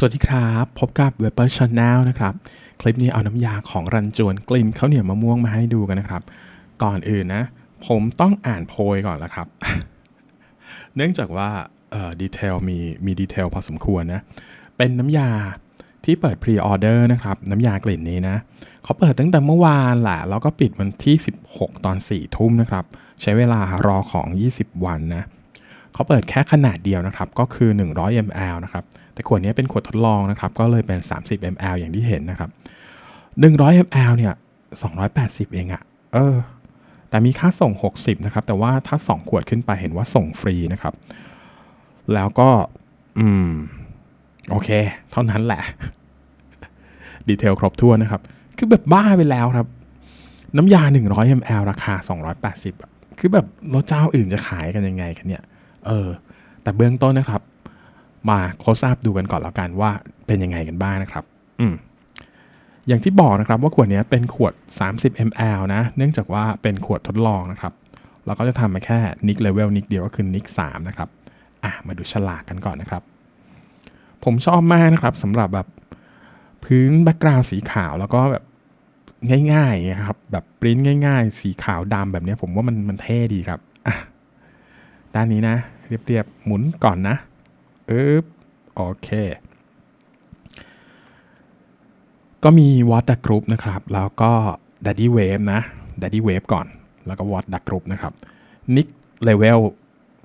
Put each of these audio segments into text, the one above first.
สวัสดีครับ พบกับ w e b e r Channel นะครับ คลิปนี้เอาน้ำยาของรันจวนกลิ่นข้าวเหนียวมะม่วงมาให้ดูกันนะครับ ก่อนอื่นนะ ผมต้องอ่านโพยก่อนละครับ เนื่องจากว่าดีเทลมีมีดีเทลพอสมควรนะ เป็นน้ำยาที่เปิดพรีออเดอร์นะครับ น้ำยากลิ่นนี้นะเขาเปิดตั้งแต่เมื่อวานแหละแล้วก็ปิดวันที่ 16 ตอน 4 ทุ่มนะครับ ใช้เวลารอของ 20 วันนะเขาเปิดแค่ขนาดเดียวนะครับ ก็คือ 100 ml นะครับ แต่ขวดนี้เป็นขวดทดลองนะครับ ก็เลยเป็น 30 ml อย่างที่เห็นนะครับ 100 ml เนี่ย 280 เองอะเออ แต่มีค่าส่ง 60 นะครับ แต่ว่าถ้า 2 ขวดขึ้นไปเห็นว่าส่งฟรีนะครับ แล้วก็ อืม โอเค เท่านั้นแหละ ดีเทลครบถ้วนนะครับ คือแบบบ้าไปแล้วครับ น้ำยา 100 ml ราคา 280อะคือแบบรถเจ้าอื่นจะขายกันยังไงกันเนี่ย เออ แต่เบื้องต้นนะครับ มาโคสอัพดูกันก่อนแล้วกันว่าเป็นยังไงกันบ้างนะครับ อืมอย่างที่บอกนะครับว่าขวดนี้เป็นขวด 30 ml นะ เนื่องจากว่าเป็นขวดทดลองนะครับ เราก็จะทำมาแค่นิกเลเวลนิกเดียวก็คือนิก3นะครับ อะ มาดูฉลากกันก่อนนะครับ ผมชอบมากนะครับสำหรับแบบพื้นแบ็กกราวสีขาวแล้วก็แบบง่ายๆนะครับ แบบปริ้นง่าย ๆ สีขาวดำแบบนี้ผมว่ามันมันเท่ดีครับ อะ ด้านนี้นะ เรียบๆ หมุนก่อนนะ อ๊บโอเคก็มี What the Group นะครับ แล้วก็ Daddy Wave นะ Daddy Wave ก่อน แล้วก็ What the Group นะครับ Nick Level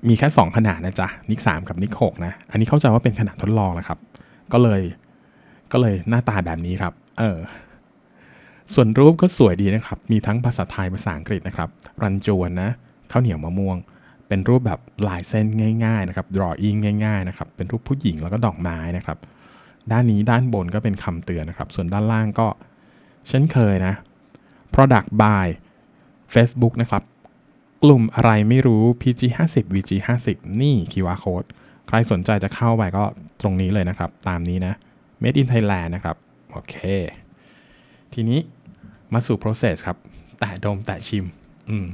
มีแค่ 2 ขนาดนะจ๊ะ Nick 3 กับ Nick 6 นะ อันนี้เข้าใจว่าเป็นขนาดทดลองนะครับ ก็เลย ก็เลยหน้าตาแบบนี้ครับ เออ ส่วนรูปก็สวยดีนะครับ มีทั้งภาษาไทยภาษาอังกฤษนะครับ รันจวนนะ ข้าวเหนียวมะม่วง เป็นรูปแบบลายเส้นง่ายๆนะครับ drawing ง่ายๆนะครับ เป็นรูปผู้หญิงแล้วก็ดอกไม้นะครับ ด้านนี้ด้านบนก็เป็นคำเตือนนะครับ ส่วนด้านล่างก็เช่นเคยนะ product by Facebook นะครับ กลุ่มอะไรไม่รู้ PG 50 VG 50นี่ QR code ใครสนใจจะเข้าไปก็ตรงนี้เลยนะครับ ตามนี้นะ Made in Thailand นะครับ โอเค ทีนี้มาสู่ process ครับ แตะดมแตะชิม อืม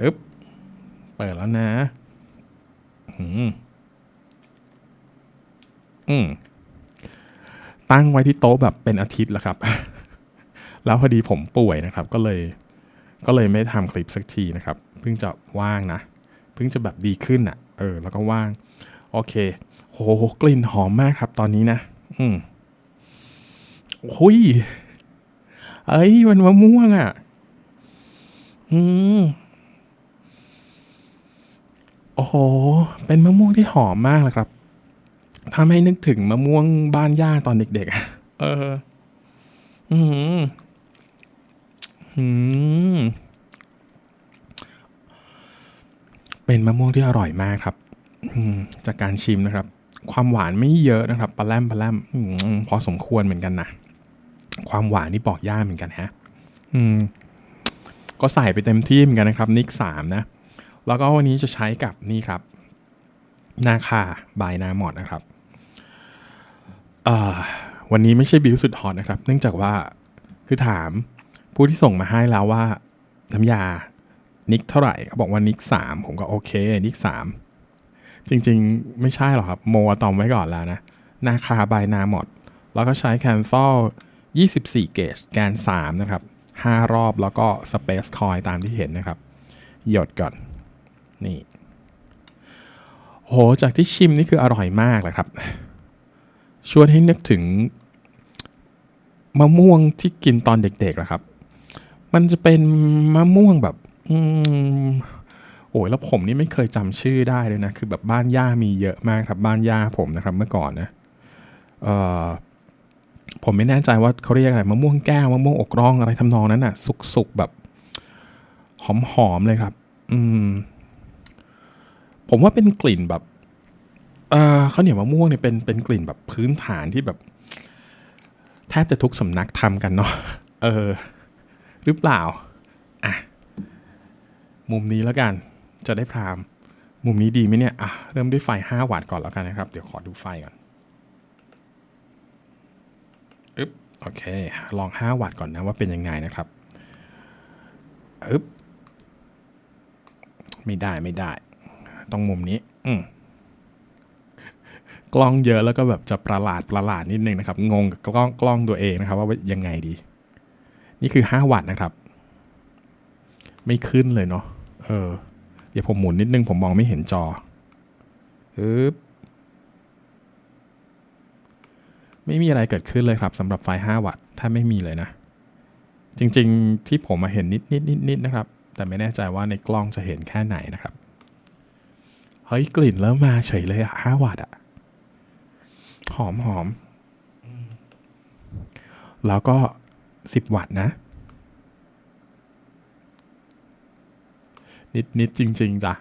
อึ๊บ เปิดแล้วนะอืมอืมตั้งไว้ที่โต๊ะแบบเป็นอาทิตย์แล้วครับ แล้วพอดีผมป่วยนะครับ ก็เลย ก็เลยไม่ทำคลิปสักทีนะครับ เพิ่งจะว่างนะ เพิ่งจะแบบดีขึ้นอะ เออ แล้วก็ว่าง โอเค โห กลิ่นหอมมากครับ ตอนนี้นะ อืมหุยเอ้ยมันมะม่วงอะ อืม โอ้โห เป็นมะม่วงที่หอมมากเลยครับทำให้นึกถึงมะม่วงบ้านย่าตอนเด็กๆ เออ อืมอืมเป็นมะม่วงที่อร่อยมากครับจากการชิมนะครับ ความหวานไม่เยอะนะครับปลาแรมปลาแรมพอสมควรเหมือนกันนะความหวานนี่บอกยากเหมือนกันฮะ อืม ก็ใส่ไปเต็มที่เหมือนกันนะครับ นิกสามนะ แล้วก็วันนี้จะใช้กับนี่ครับ นาคาบายนาหมอดนะครับ วันนี้ไม่ใช่บิวสุดฮอตนะครับ เนื่องจากว่าคือถามผู้ที่ส่งมาให้แล้วว่าน้ำยานิกเท่าไหร่เขาบอกว่านิกสามผมก็โอเค นิกสามจริงๆ ไม่ใช่หรอกครับ โมอะตอมไว้ก่อนแล้วนะ นาคาบายนาหมด แล้วก็ใช้แคนซอล24 เกจแกน 3 นะครับ 5 รอบแล้วก็สเปซคอยตามที่เห็นนะครับ หยดก่อน นี่โหจากที่ชิมนี่คืออร่อยมากเลยครับ ชวนให้นึกถึงมะม่วงที่กินตอนเด็กๆอะครับ มันจะเป็นมะม่วงแบบอืมโอ้ยแล้วผมนี่ไม่เคยจำชื่อได้เลยนะ คือแบบบ้านย่ามีเยอะมากครับบ้านย่าผมนะครับเมื่อก่อนนะเอ่อผมไม่แน่ใจว่าเขาเรียกอะไรมะม่วงแก้วมะม่วงอกร่องอะไรทำนองนั้นอะ สุกๆแบบหอมๆเลยครับ อืม ผมว่าเป็นกลิ่นแบบเอ่อข้าวเหนียวมะม่วงเนี่ยเป็นเป็นกลิ่นแบบพื้นฐานที่แบบ แทบจะทุกสำนักทำกันเนาะเออ หรือเปล่าอะมุมนี้แล้วกันจะได้พรามมุมนี้ดีไหมเนี่ยอะเริ่มด้วยไฟ 5 วัตต์ก่อนแล้วกันนะครับ เดี๋ยวขอดูไฟก่อนอึ๊บโอเค ลอง 5 วัตต์ก่อนนะว่าเป็นยังไงนะครับอึ๊บไม่ได้ไม่ได้ ต้องมุมนี้ อืมกล้องเยอะแล้วก็แบบจะประหลาดประหลาดนิดนึงนะครับ งงกับกล้องกล้องตัวเองนะครับ ว่ายังไงดี นี่คือ 5 วัตต์นะครับ ไม่ขึ้นเลยเนาะเออ เดี๋ยวผมหมุนนิดนึง ผมมองไม่เห็นจออึ๊บไม่มีอะไรเกิดขึ้นเลยครับสำหรับไฟ5วัตต์ถ้าไม่มีเลยนะ จริงๆที่ผมมาเห็นนิดนิดนิดนิดนะครับ แต่ไม่แน่ใจว่าในกล้องจะเห็นแค่ไหนนะครับ เฮ้ยกลิ่นเริ่มมาเฉยเลยอะ5วัตต์อะหอมหอม แล้วก็10วัตต์นะ นิดนิดจริง ๆจ้ะ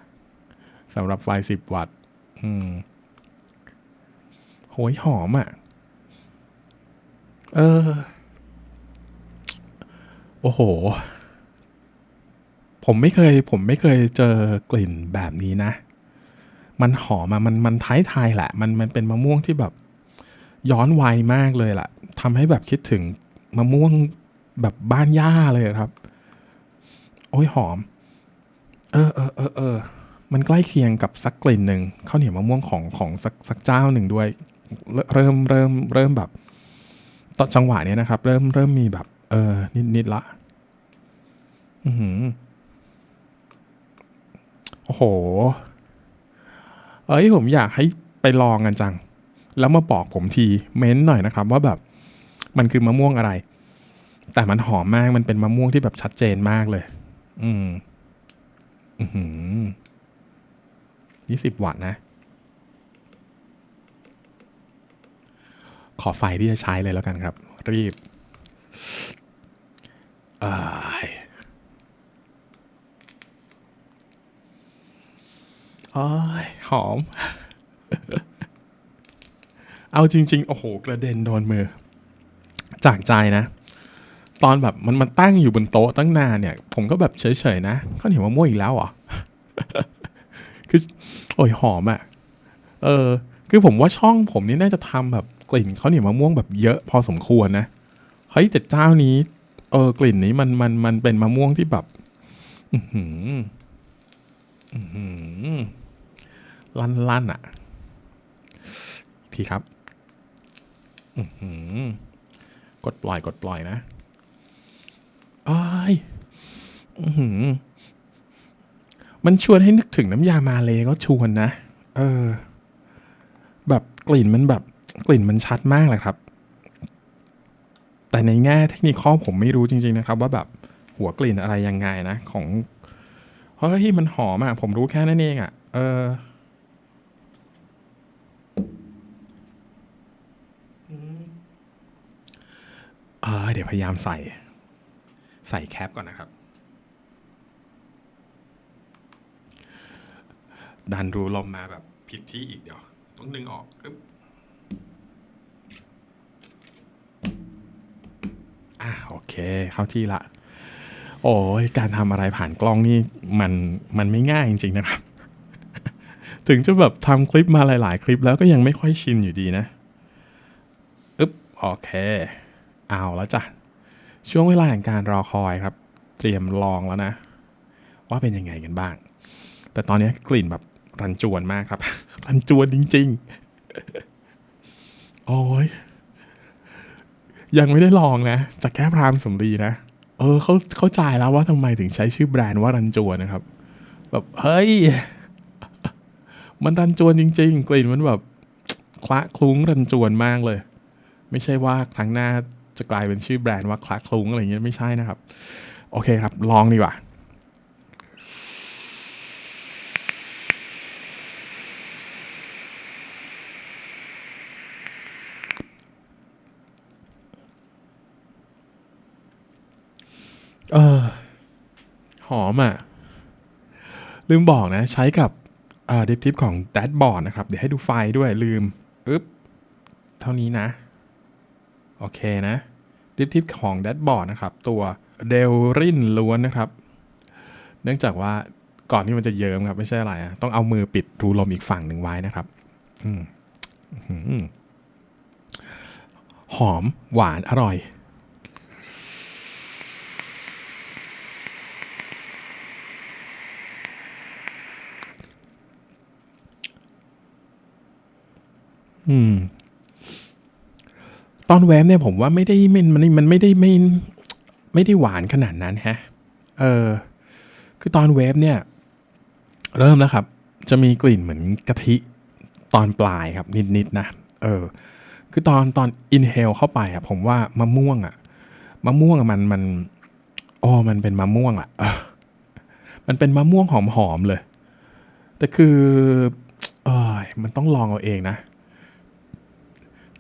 สำหรับไฟ10วัตต์อืมโหยหอมอะ่ะ เออ โอ้โห ผมไม่เคย ผมไม่เคยเจอกลิ่นแบบนี้นะ มันหอมอะมันมันท้ายทายแหละ มันมันเป็นมะม่วงที่แบบย้อนวัยมากเลยแหละทำให้แบบคิดถึงมะม่วงแบบบ้านย่าเลยครับ โอ้ยหอม เออเออเออเออมันใกล้เคียงกับสักกลิ่นหนึ่งข้าวเหนียวมะม่วงของของสักสักเจ้าหนึ่งด้วย เริ่มเริ่มเริ่มแบบตอนจังหวะนี้นะครับ เริ่มเริ่มมีแบบ เออ นิดนิดละ อือหือโอ้โห เอ้ยผมอยากให้ไปลองกันจัง แล้วมาบอกผมทีเม้นหน่อยนะครับ ว่าแบบมันคือมะม่วงอะไร แต่มันหอมมากมันเป็นมะม่วงที่แบบชัดเจนมากเลย อืมอือหือยี่สิบวัตต์นะ ขอไฟที่จะใช้เลยแล้วกันครับ รีบ เอยโอ้ยหอม เอาจริง ๆ โอ้โห กระเด็นโดนมือ จากใจนะ ตอนแบบมันมันตั้งอยู่บนโต๊ะตั้งนานเนี่ย ผมก็แบบเฉยๆนะข้าวเหนียวมะม่วงอีกแล้วเหรอ คือ โอ้ยหอมอะ่ะ เออ คือผมว่าช่องผมนี่น่าจะทำแบบกลิ่นข้าวเหนียวมะม่วงแบบเยอะพอสมควรนะ เฮ้ยแต่เจ้านี้ เออกลิ่นนี้มันมันมันเป็นมะม่วงที่แบบ อือหือ อือหือ ลั่นลั่นอะพี่ครับหือกดปล่อยกดปล่อยนะอ้ายอือหือมันชวนให้นึกถึงน้ำยามาเลก็ชวนนะ เออ แบบกลิ่นมันแบบ กลิ่นมันชัดมากเลยครับ แต่ในแง่เทคนิคข้อผมไม่รู้จริง ๆ นะครับ ว่าแบบหัวกลิ่นอะไรยังไงนะ ของเฮ้ยมันหอมอะผมรู้แค่นั้นเองอะเออ ออเดี๋ยวพยายามใส่ ใส่แคปก่อนนะครับ ดันรูลมมาแบบผิดที่อีกเดี๋ยว ต้องดึงออกอ๊บอะโอเค เข้าที่ละ โอ้ยการทำอะไรผ่านกล้องนี่มันมันไม่ง่ายจริงๆนะครับ ถึงจะแบบทำคลิปมาหลาย ๆ คลิปแล้วก็ยังไม่ค่อยชินอยู่ดีนะ อึ๊บ โอเค เอาแล้วจ้ะ ช่วงเวลาแห่งการรอคอยครับ เตรียมลองแล้วนะ ว่าเป็นยังไงกันบ้าง แต่ตอนนี้กลิ่นแบบรันจวนมากครับ รันจวนจริง ๆ โอ้ยยังไม่ได้ลองนะจะแก้พรามสำลีนะ เออเขาเข้าใจแล้วว่าทำไมถึงใช้ชื่อแบรนด์ว่ารันจวนนะครับ แบบเฮ้ย มันรันจวนจริง ๆ กลิ่นมันแบบคละคลุ้งรันจวนมากเลย ไม่ใช่ว่าครั้งหน้า จะกลายเป็นชื่อแบรนด์ว่าคลาคลุงอะไรเงี้ยไม่ใช่นะครับ โอเคครับ ลองดีกว่าเออหอมอะ ลืมบอกนะ ใช้กับดิฟทิปของ d a d b o a r d นะครับ เดี๋ยวให้ดูไฟล์ด้วยลืม อึ๊บ เท่านี้นะ โอเคนะดิฟทิปของ d a d b o a r d นะครับ ตัวเดลรินล้วนนะครับ เนื่องจากว่าก่อนที่มันจะเยิ้มครับ ไม่ใช่อะไรอะต้องเอามือปิดรูลมอีกฝั่งหนึ่งไว้นะครับอืมหอมหวานอร่อย อืม ตอนเวฟเนี่ยผมว่าไม่ได้มันมันมันไม่ได้ไม่ไม่ได้หวานขนาดนั้นฮะ เออ คือตอนเวฟเนี่ย เริ่มแล้วครับ จะมีกลิ่นเหมือนกะทิตอนปลายครับนิดๆนะเออ คือตอนตอนอินเฮลเข้าไปอะผมว่ามะม่วงอะมะม่วงอะมันมันอ๋อมันเป็นมะม่วงอะออมันเป็นมะม่วงหอมๆเลย แต่คือ เออมันต้องลองเอาเองนะ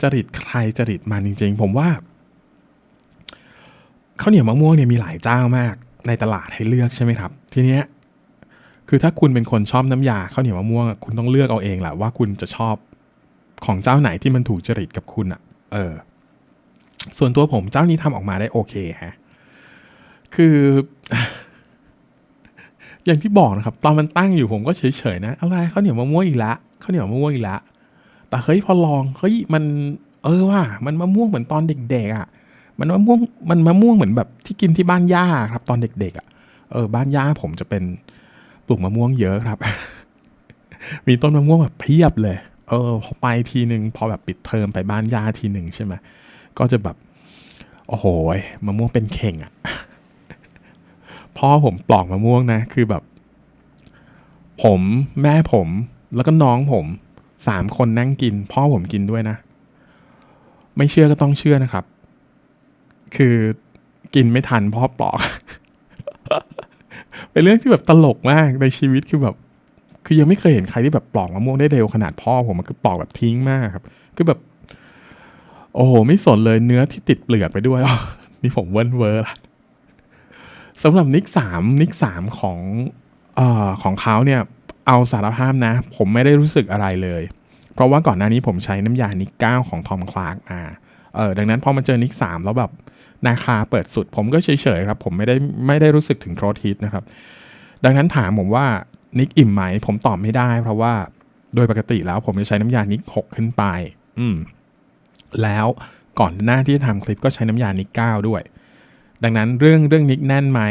จริตใครจริตมันจริง ๆ ผมว่าข้าวเหนียวมะม่วงเนี่ยมีหลายเจ้ามากในตลาดให้เลือกใช่ไหมครับ ทีเนี้ยคือถ้าคุณเป็นคนชอบน้ำยาข้าวเหนียวมะม่วงคุณต้องเลือกเอาเองแหละว่าคุณจะชอบของเจ้าไหนที่มันถูกจริตกับคุณอะเออ ส่วนตัวผมเจ้านี้ทำออกมาได้โอเคฮะคือ อย่างที่บอกนะครับ ตอนมันตั้งอยู่ผมก็เฉยๆนะ อะไรข้าวเหนียวมะม่วงอีกละข้าวเหนียวมะม่วงอีกละ แต่เฮ้ยพอลองเฮ้ยมัน เออว่ามันมะม่วงเหมือนตอนเด็กๆอะ่ะ มันมะม่วงมันมะม่วงเหมือนแบบที่กินที่บ้านย่าครับ ตอนเด็กๆอะ่ะเออบ้านย่าผมจะเป็นปลูกมะม่วงเยอะครับ มีต้นมะม่วงแบบเพียบเลย เออพอไปทีหนึ่งพอแบบปิดเทอมไปบ้านย่าทีหนึ่งใช่ไหมก็จะแบบโอ้โหมะม่วงเป็นเข่งอะ่ะพ่อผมปลอกมะม่วงนะ คือแบบ ผมแม่ผมแล้วก็น้องผม สามคนนั่งกิน พ่อผมกินด้วยนะ ไม่เชื่อก็ต้องเชื่อนะครับ คือกินไม่ทันพ่อปลอก เป็นเรื่องที่แบบตลกมากในชีวิตคือแบบ คือยังไม่เคยเห็นใครที่แบบปลอกมะม่วงได้เร็วขนาดพ่อผมมันคือปลอกแบบทิ้งมากครับ คือแบบ โอ้โห ไม่สนเลยเนื้อที่ติดเปลือกไปด้วยนี่ผมเวิร์นเวอร์ละสำหรับนิกสามนิกสามของอของเขาเนี่ย เอาสารภาพนะ ผมไม่ได้รู้สึกอะไรเลย เพราะว่าก่อนหน้านี้ผมใช้น้ำยานิกเก้าของทอมคลาร์กมาเออดังนั้นพอมาเจอนิกสามแล้วแบบนาคาเปิดสุด ผมก็เฉยๆครับ ผมไม่ได้ไม่ได้รู้สึกถึงโทรทิสนะครับ ดังนั้นถามผมว่านิกอิ่มไหม ผมตอบไม่ได้ เพราะว่าโดยปกติแล้วผมจะใช้น้ำยานิกหกขึ้นไป อืมแล้วก่อนหน้าที่จะทำคลิปก็ใช้น้ำยานิกเก้าด้วย ดังนั้นเรื่องเรื่องนิกแน่นไหม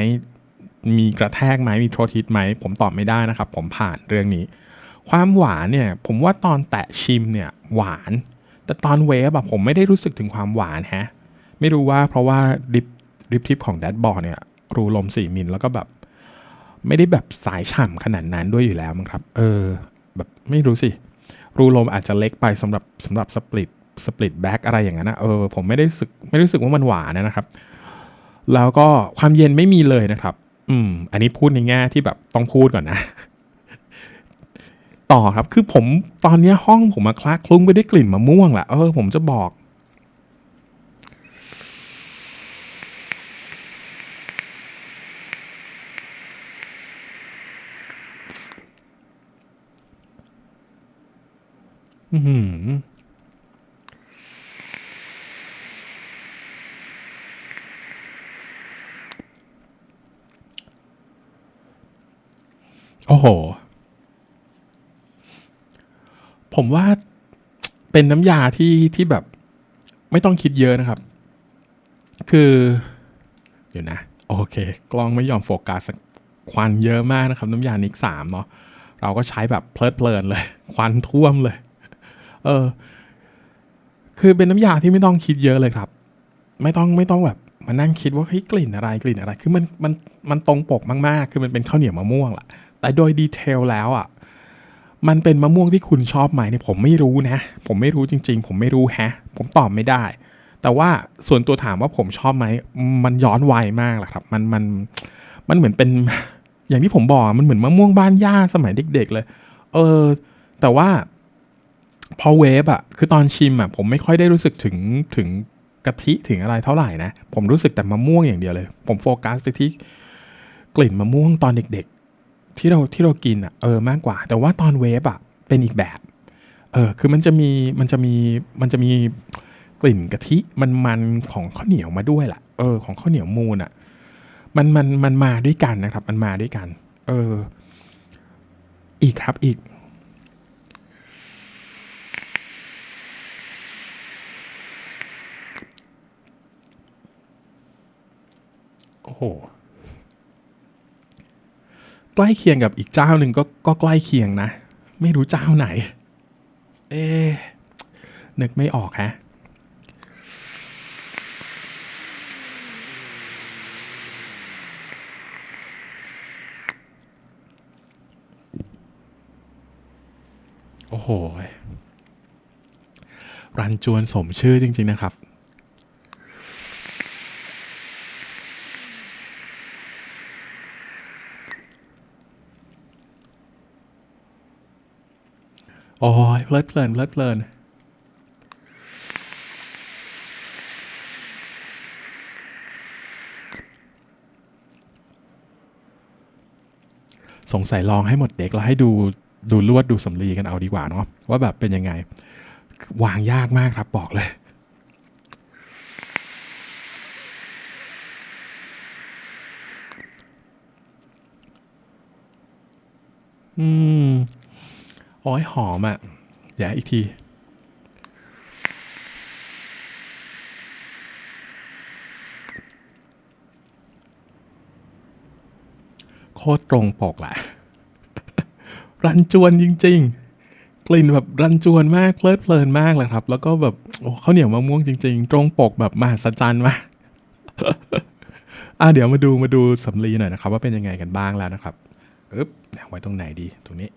มีกระแทกไหมมีโทรทิสไหมผมตอบไม่ได้นะครับ ผมผ่านเรื่องนี้ ความหวานเนี่ยผมว่าตอนแตะชิมเนี่ยหวาน แต่ตอนเวฟอะผมไม่ได้รู้สึกถึงความหวานฮะ ไม่รู้ว่าเพราะว่าดิฟดิฟทิปของแดดบอร์เนี่ยรูลม4มิลแล้วก็แบบไม่ได้แบบสายฉ่ำขนาดนั้นด้วยอยู่แล้วมั้งครับ เออ แบบไม่รู้สิ รูลมอาจจะเล็กไปสำหรับสำหรับสปลิตสปลิตแบ็กอะไรอย่างนั้นนะเออผมไม่ได้รู้สึกไม่รู้สึกว่ามันหวานนะครับ แล้วก็ความเย็นไม่มีเลยนะครับ อืม อันนี้พูดในแง่ที่แบบต้องพูดก่อนนะ ต่อครับ คือผมตอนนี้ห้องผมมาคลาคลุ้งไปด้วยกลิ่นมะม่วงแหละเออผมจะบอก อือหือโอ้โห ผมว่าเป็นน้ำยาที่ที่แบบไม่ต้องคิดเยอะนะครับ คือเดี๋ยวนะ โอเค กล้องไม่ยอมโฟกัสควันเยอะมากนะครับ น้ำยานิกสามเนาะเราก็ใช้แบบเพลิดเพลินเลย ควันท่วมเลย เออ คือเป็นน้ำยาที่ไม่ต้องคิดเยอะเลยครับ ไม่ต้องไม่ต้องแบบมานั่งคิดว่าเฮ้ยกลิ่นอะไรกลิ่นอะไร คือมันมันมันตรงปกมากๆ คือมันเป็นข้าวเหนียวมะม่วงแหละแต่โดยดีเทลแล้วอะ มันเป็นมะม่วงที่คุณชอบไหมเนี่ยผมไม่รู้นะ ผมไม่รู้จริง ๆ ผมไม่รู้แฮะ ผมตอบไม่ได้ แต่ว่าส่วนตัวถามว่าผมชอบไหม มันย้อนวัยมากแหละครับ มันมันมันเหมือนเป็นอย่างที่ผมบอกมันเหมือนมะม่วงบ้านย่าสมัยเด็ก ๆ เลย เออ แต่ว่าพอเวฟอะคือตอนชิมอะผมไม่ค่อยได้รู้สึกถึงถึงกะทิถึงอะไรเท่าไหร่นะ ผมรู้สึกแต่มะม่วงอย่างเดียวเลย ผมโฟกัสไปที่กลิ่นมะม่วงตอนเด็กๆ ที่เราที่เรากินอะเออมากกว่า แต่ว่าตอนเวฟอะเป็นอีกแบบเออคือมันจะมีมันจะมีมันจะมีกลิ่นกะทิมันมันของข้าวเหนียวมาด้วยแหละเออของข้าวเหนียวมูนอะมันมันมันมาด้วยกันนะครับ มันมาด้วยกัน เออ อีกครับอีก โอ้โห ใกล้เคียงกับอีกเจ้าหนึ่งก็ก็ใกล้เคียงนะ ไม่รู้เจ้าไหน เอะนึกไม่ออกฮะโอ้โห รันจวนสมชื่อจริง ๆ นะครับ โอ้ยเพลิดเพลินเพลิดเพลินสงสัยลองให้หมดเด็กแล้วให้ดูดูลวดดูสำลีกันเอาดีกว่าเนาะว่าแบบเป็นยังไง วางยากมากครับบอกเลยอืม อ้ยหอมอะ่ะเดี๋ยวอีกทีโคตรตรงปกแหละ รันจวนจริง ๆ กลิ่นแบบรันจวนมากเพลิดเพลินมากเลยครับ แล้วก็แบบโอ้ข้าวเหนียวมะม่วงจริง ๆ ตรงปกแบบมหัศจรรย์มากอะเดี๋ยวมาดูมาดูสำลีหน่อยนะครับ ว่าเป็นยังไงกันบ้างแล้วนะครับอึ๊บไว้ตรงไหนดีตรงนี้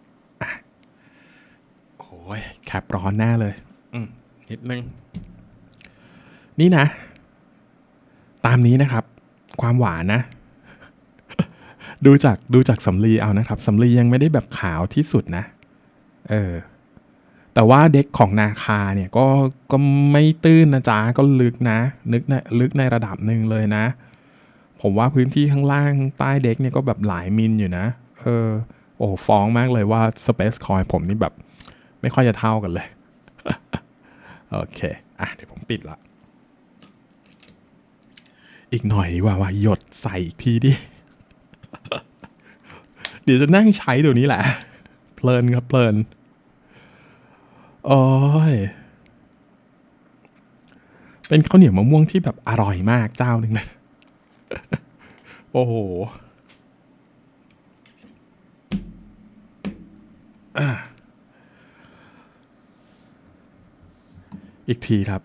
ยแคปร้อนแน่เลย อืมนิดนึง นี่นะ ตามนี้นะครับ ความหวานนะ ดูจากดูจากสำลีเอานะครับสำลียังไม่ได้แบบขาวที่สุดนะ เออ แต่ว่าเด็กของนาคาเนี่ยก็ก็ไม่ตื้นนะจ๊ะ ก็ลึกนะนึกนะลึกในระดับหนึ่งเลยนะ ผมว่าพื้นที่ข้างล่างใต้เด็กเนี่ยก็แบบหลายมิลอยู่นะ เออ โอ้ฟ้องมากเลยว่า Space Coin ผมนี่แบบ ไม่ค่อยจะเท่ากันเลย โอเค อะ เดี๋ยวผมปิดละ อีกหน่อยดีกว่าว่าหยดใส่อีกทีดิ เดี๋ยวจะนั่งใช้ตัวนี้แหละ เพลินครับเพลิน โอ้ย เป็นข้าวเหนียวมะม่วงที่แบบอร่อยมากเจ้าหนึ่งเลย โอ้โหอะ อีกทีครับ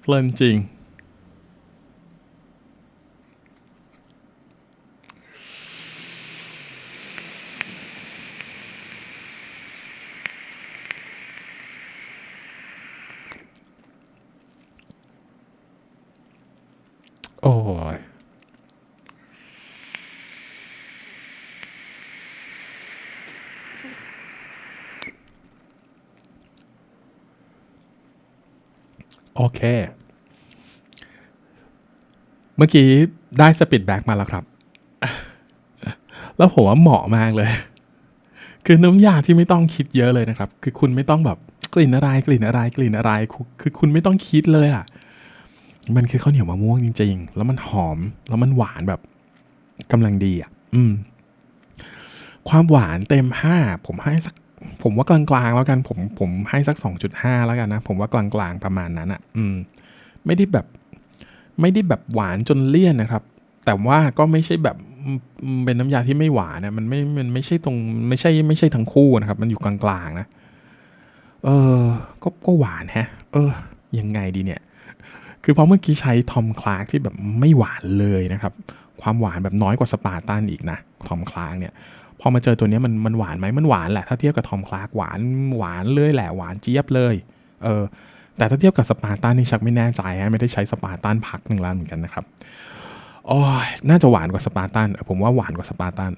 เพลินจริง โอ้ย โอเค เมื่อกี้ได้สปิดแบ็กมาแล้วครับ แล้วผมว่าเหมาะมากเลย คือน้ำยาที่ไม่ต้องคิดเยอะเลยนะครับ คือคุณไม่ต้องแบบกลิ่นอะไรกลิ่นอะไรกลิ่นอะไร คือคุณไม่ต้องคิดเลยอะ มันคือข้าวเหนียวมะม่วงจริงๆ แล้วมันหอม แล้วมันหวานแบบกำลังดีอะ อืม ความหวานเต็มห้าผมให้สัก ผมว่ากลางๆแล้วกันผมผมให้สักสองจุดห้าแล้วกันนะ ผมว่ากลางๆประมาณนั้นอะ อืม ไม่ได้แบบ ไม่ได้แบบหวานจนเลี่ยนนะครับ แต่ว่าก็ไม่ใช่แบบเป็นน้ำยาที่ไม่หวานนะมันไม่มันไม่ใช่ตรงไม่ใช่ไม่ใช่ทั้งคู่นะครับ มันอยู่กลางๆนะเออก็ก็หวานฮะ เออ ยังไงดีเนี่ย คือเพราะเมื่อกี้ใช้ทอมคลาร์กที่แบบไม่หวานเลยนะครับ ความหวานแบบน้อยกว่าสปาร์ตันอีกนะทอมคลาร์กเนี่ย พอมาเจอตัวนี้มันมันหวานไหมมันหวานแหละถ้าเทียบกับทอมคลาร์กหวานหวานเลยแหละหวานเจี๊ยบเลยเออแต่ถ้าเทียบกับสปาร์ตันนี่ชักไม่แน่ใจฮะไม่ได้ใช้สปาร์ตันพักหนึ่งแล้วเหมือนกันนะครับโอ้ยน่าจะหวานกว่าสปาร์ตันผมว่าหวานกว่าสปาร์ตัน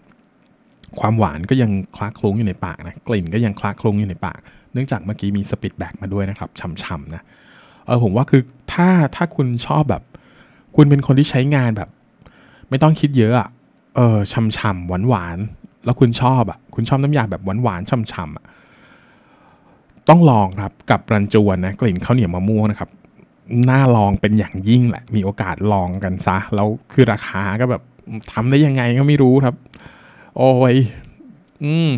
ความหวานก็ยังคลักคลุ้งอยู่ในปากนะกลิ่นก็ยังคลักคลุ้งอยู่ในปาก เนื่องจากเมื่อกี้มีสปิดแบ็กมาด้วยนะครับฉ่ำๆนะเออผมว่าคือถ้าถ้าคุณชอบแบบ คุณเป็นคนที่ใช้งานแบบ ไม่ต้องคิดเยอะอะเออช่ำๆหวานๆ แล้วคุณชอบอะคุณชอบน้ำยาแบบหวานๆช่ำๆอะต้องลองครับกับรันจวนนะกลิ่นข้าวเหนียวมะม่วงนะครับน่าลองเป็นอย่างยิ่งแหละ มีโอกาสลองกันซะ แล้วคือราคาก็แบบทำได้ยังไงก็ไม่รู้ครับ โอ้ย อืม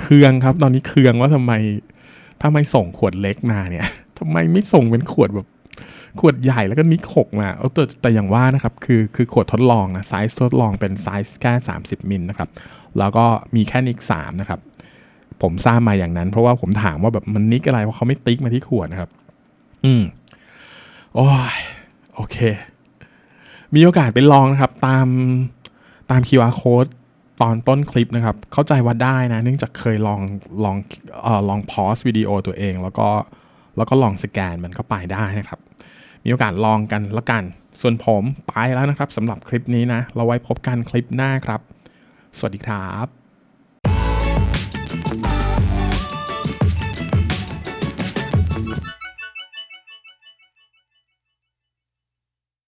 เคืองครับ ตอนนี้เคืองว่าทำไมถ้าไม่ส่งขวดเล็กมาเนี่ยทำไมไม่ส่งเป็นขวดแบบ ขวดใหญ่แล้วก็นิกหกมาเอาแต่แต่อย่างว่านะครับ คือคือขวดทดลองนะไซส์ทดลองเป็นไซส์แค่ 30 มิลนะครับ แล้วก็มีแค่นิก3นะครับ ผมทราบมาอย่างนั้น เพราะว่าผมถามว่าแบบมันนิกอะไรเพราะเขาไม่ติ๊กมาที่ขวดนะครับ อืมโอ้ยโอเค มีโอกาสไปลองนะครับ ตามตาม QR code ตอนต้นคลิปนะครับ เข้าใจว่าได้นะ เนื่องจากเคยลองลองเอ่อลองพอสวิดีโอตัวเอง แล้วก็แล้วก็ลองสแกนมันก็ไปได้นะครับ มีโอกาสลองกันละกัน ส่วนผมไปแล้วนะครับสำหรับคลิปนี้นะ เราไว้พบกันคลิปหน้าครับ สวัสดีครับ